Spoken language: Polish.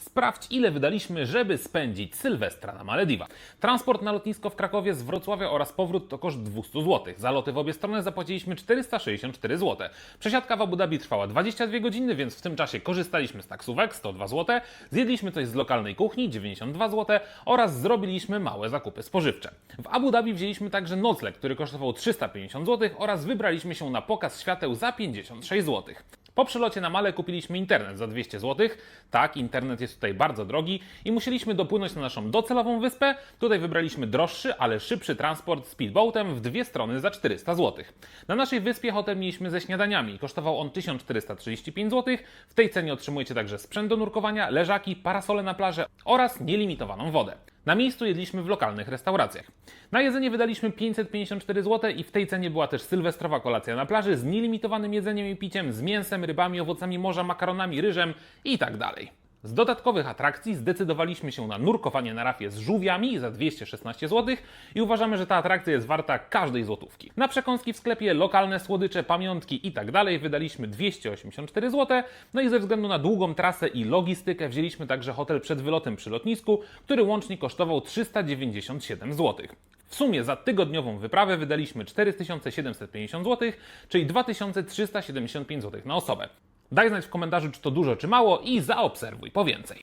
Sprawdź, ile wydaliśmy, żeby spędzić Sylwestra na Malediwach. Transport na lotnisko w Krakowie z Wrocławia oraz powrót to koszt 200 zł. Za loty w obie strony zapłaciliśmy 464 zł. Przesiadka w Abu Dhabi trwała 22 godziny, więc w tym czasie korzystaliśmy z taksówek 102 zł, zjedliśmy coś z lokalnej kuchni 92 zł oraz zrobiliśmy małe zakupy spożywcze. W Abu Dhabi wzięliśmy także nocleg, który kosztował 350 zł oraz wybraliśmy się na pokaz świateł za 56 zł. Po przylocie na Male kupiliśmy internet za 200 zł. Tak, internet jest tutaj bardzo drogi i musieliśmy dopłynąć na naszą docelową wyspę. Tutaj wybraliśmy droższy, ale szybszy transport speedboatem w dwie strony za 400 zł. Na naszej wyspie hotel mieliśmy ze śniadaniami. Kosztował on 1435 zł. W tej cenie otrzymujecie także sprzęt do nurkowania, leżaki, parasole na plażę oraz nielimitowaną wodę. Na miejscu jedliśmy w lokalnych restauracjach. Na jedzenie wydaliśmy 554 zł i w tej cenie była też sylwestrowa kolacja na plaży z nielimitowanym jedzeniem i piciem, z mięsem, rybami, owocami morza, makaronami, ryżem i tak dalej. Z dodatkowych atrakcji zdecydowaliśmy się na nurkowanie na rafie z żółwiami za 216 zł i uważamy, że ta atrakcja jest warta każdej złotówki. Na przekąski w sklepie, lokalne słodycze, pamiątki i tak wydaliśmy 284 zł, no i ze względu na długą trasę i logistykę wzięliśmy także hotel przed wylotem przy lotnisku, który łącznie kosztował 397 zł. W sumie za tygodniową wyprawę wydaliśmy 4750 zł, czyli 2375 zł na osobę. Daj znać w komentarzu, czy to dużo, czy mało i zaobserwuj po więcej.